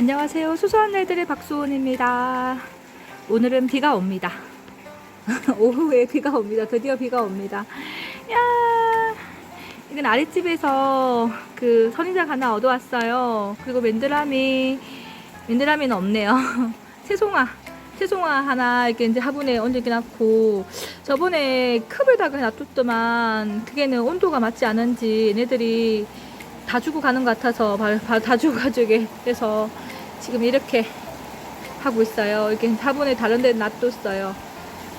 안녕하세요. 수소한 날들의 박수원입니다. 오늘은 비가 옵니다. 오후에 비가 옵니다. 드디어 비가 옵니다. 야, 이건 아랫집에서 그 선인장 하나 얻어왔어요. 그리고 맨드라미, 맨드라미는 없네요. 채송화, 채송화 하나 이렇게 이제 화분에 얹어놨고 저번에 컵에다가 놔뒀더만 그게는 온도가 맞지 않은지 얘네들이 다 주고 가는 것 같아서 다 주고 가지고 그래서 지금 이렇게 하고 있어요. 이렇게 화분에 다른 데 놔뒀어요.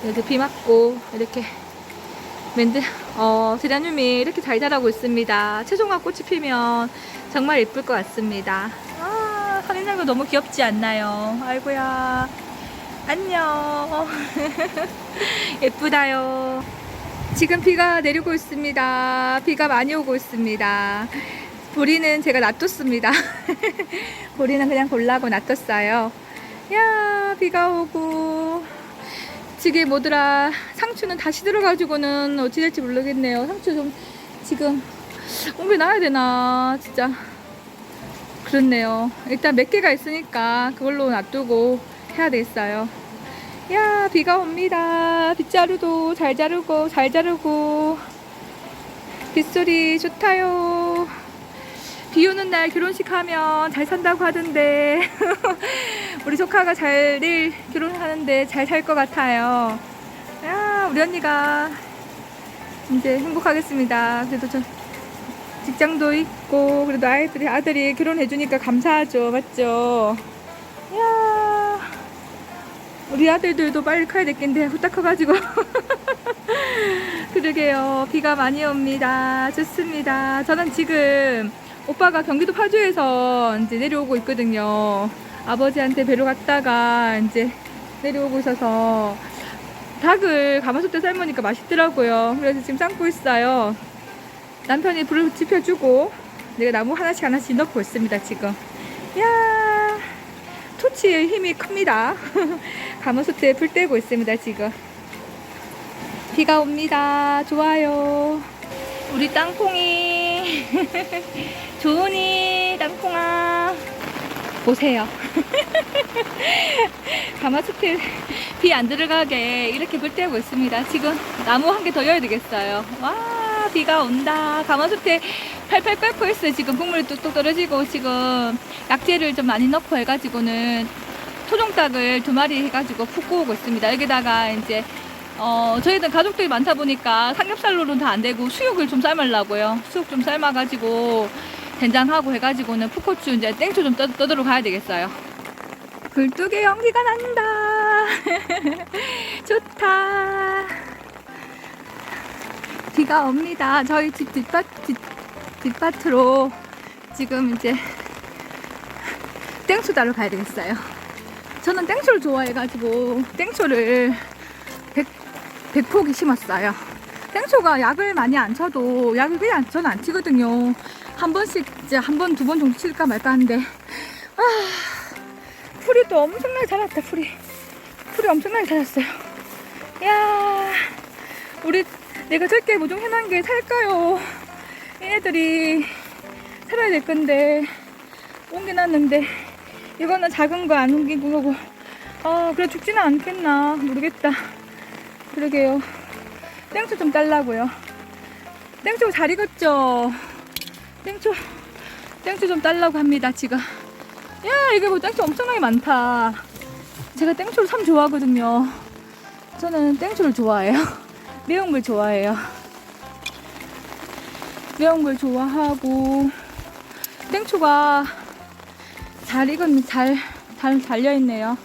이렇게 비 맞고 이렇게 맨드 어 제라늄이 이렇게 잘 자라고 있습니다. 채송화 꽃이 피면 정말 예쁠 것 같습니다. 아 선인장도 너무 귀엽지 않나요? 아이고야 안녕 예쁘다요. 지금 비가 내리고 있습니다. 비가 많이 오고 있습니다. 보리는 제가 놔뒀습니다. 보리는 그냥 골라고 놔뒀어요. 야, 비가 오고. 지금 뭐더라. 상추는 다시 들어가지고는 어찌 될지 모르겠네요. 상추 좀 지금 옮겨 놔야 되나. 진짜. 그렇네요. 일단 몇 개가 있으니까 그걸로 놔두고 해야 되겠어요. 야, 비가 옵니다. 빗자루도 잘 자르고, 잘 자르고. 빗소리 좋다요. 비 오는 날 결혼식 하면 잘 산다고 하던데. 우리 조카가 잘 내일 결혼하는데 잘 살 것 같아요. 야, 우리 언니가 이제 행복하겠습니다. 그래도 저 직장도 있고, 그래도 아이들이, 아들이 결혼해 주니까 감사하죠. 맞죠? 야 우리 아들들도 빨리 커야 됐겠는데 후딱 커가지고 그러게요 비가 많이 옵니다 좋습니다 저는 지금 오빠가 경기도 파주에서 이제 내려오고 있거든요 아버지한테 뵈러 갔다가 이제 내려오고 있어서 닭을 가마솥에 삶으니까 맛있더라고요 그래서 지금 삶고 있어요 남편이 불을 지펴주고 내가 나무 하나씩 하나씩 넣고 있습니다 지금 야 토치의 힘이 큽니다. 가마솥에 불 떼고 있습니다, 지금. 비가 옵니다. 좋아요. 우리 땅콩이. 좋으니, 땅콩아. 보세요. 가마솥에 비 안 들어가게 이렇게 불 떼고 있습니다. 지금 나무 한 개더 여야 되겠어요. 와, 비가 온다. 가마솥에 팔팔 끓고 있어요. 지금 국물이 뚝뚝 떨어지고 지금 약재를 좀 많이 넣고 해가지고는 토종닭을 두 마리 해가지고 푹 구우고 있습니다. 여기다가 이제 어 저희는 가족들이 많다 보니까 삼겹살로는 다 안 되고 수육을 좀 삶으려고요. 수육 좀 삶아가지고 된장하고 해가지고는 풋고추 이제 땡초 좀 떠, 떠들어 가야 되겠어요. 굴뚝에 연기가 난다. 좋다. 비가 옵니다. 저희 집 뒷밭 뒷, 뒷밭으로 지금 이제 땡초 따러 가야 되겠어요. 저는 땡초를 좋아해가지고 땡초를 100, 100포기 심었어요. 땡초가 약을 많이 안 쳐도 약을 그냥 저는 안 치거든요. 한 번씩 이제 한 번, 두 번 정도 칠까 말까 하는데 아, 풀이 또 엄청나게 자랐다, 풀이. 풀이 엄청나게 자랐어요. 야 우리 내가 저렇게 모종해놓은 게 살까요? 얘네들이 살아야 될 건데 옮겨놨는데 이거는 작은 거 안 옮긴 거고 아 그래 죽지는 않겠나 모르겠다 그러게요. 땡초 좀 딸라고요. 땡초 잘 익었죠? 땡초 땡초 좀 딸라고 합니다 지금. 야 이게 뭐 땡초 엄청나게 많다. 제가 땡초를 참 좋아하거든요. 저는 땡초를 좋아해요. 매운 물 좋아해요. 매운 걸 좋아하고 땡초가 잘 익은 잘, 잘 달려있네요.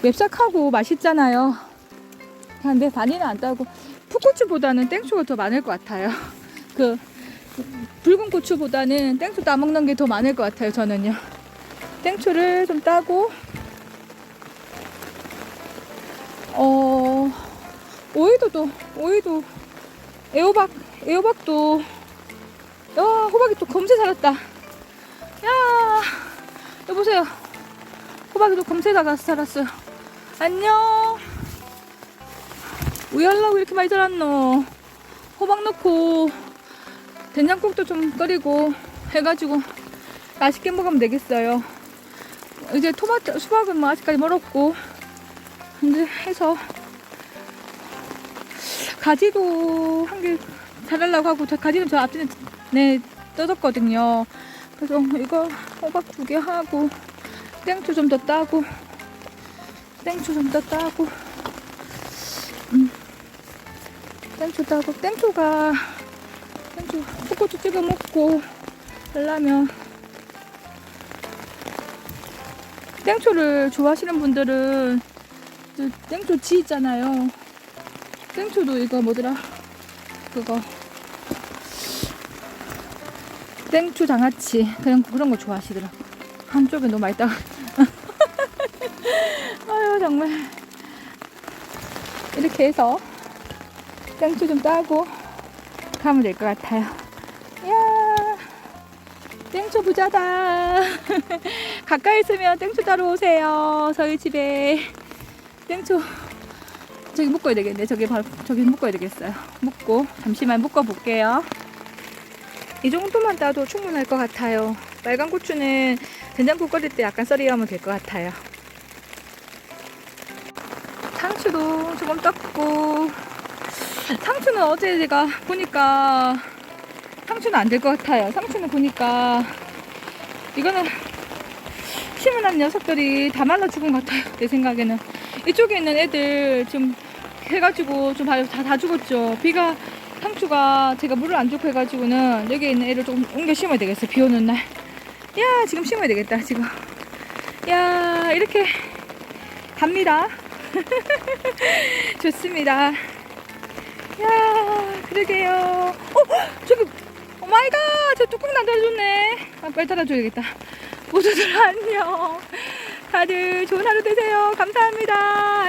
맵싹하고 맛있잖아요 근데 반이는 안 따고 풋고추보다는 땡초가 더 많을 것 같아요. 그 붉은 고추보다는 땡초 따먹는 게 더 많을 것 같아요 저는요. 땡초를 좀 따고 어 오이도도 오이도 애호박 애호박도 야 호박이 또 검새 살았다. 야 여보세요. 호박이 또 검새다가 살았어요. 안녕 왜 하려고 이렇게 많이 자랐노 호박 넣고 된장국도 좀 끓이고 해가지고 맛있게 먹으면 되겠어요 이제 토마토 수박은 뭐 아직까지 멀었고 이제 해서 가지도 한 개 자르려고 하고 저 가지는 저 앞전에 네 떠졌거든요. 그래서 이거 호박 두 개 하고 땡초 좀 더 따고 땡초 좀 더 따고 음. 땡초 따고 땡초가 땡초 초고추 찍어 먹고 하려면 땡초를 좋아하시는 분들은 그 땡초 지 있잖아요. 땡초도 이거 뭐더라? 그거 땡초 장아찌 그런 그런 거 좋아하시더라고. 한쪽에 너무 많이 따. 아유 정말 이렇게 해서 땡초 좀 따고 가면 될 것 같아요. 이야 땡초 부자다. 가까이 있으면 땡초 따러 오세요. 저희 집에 땡초 저기 묶어야 되겠네. 저기 바로 저기 묶어야 되겠어요. 묶고 잠시만 묶어 볼게요. 이 정도만 따도 충분할 것 같아요. 빨간 고추는 된장국 끓일 때 약간 썰이하면 될 것 같아요. 상추도 조금 떴고 상추는 어제 제가 보니까 상추는 안 될 것 같아요. 상추는 보니까 이거는 심은한 녀석들이 다 말라 죽은 것 같아요. 내 생각에는 이쪽에 있는 애들 좀 해가지고 좀 다다 죽었죠. 비가 상추가 제가 물을 안 주고 해가지고는 여기 있는 애를 좀 옮겨 심어야 되겠어요. 비 오는 날. 야 지금 심어야 되겠다 지금. 야 이렇게 갑니다. 좋습니다. 야 그러게요. 어 저기 오 마이 갓 저 뚜껑 안 달아줬네. 아 빨리 달아줘야겠다. 모두들 안녕. 다들 좋은 하루 되세요. 감사합니다.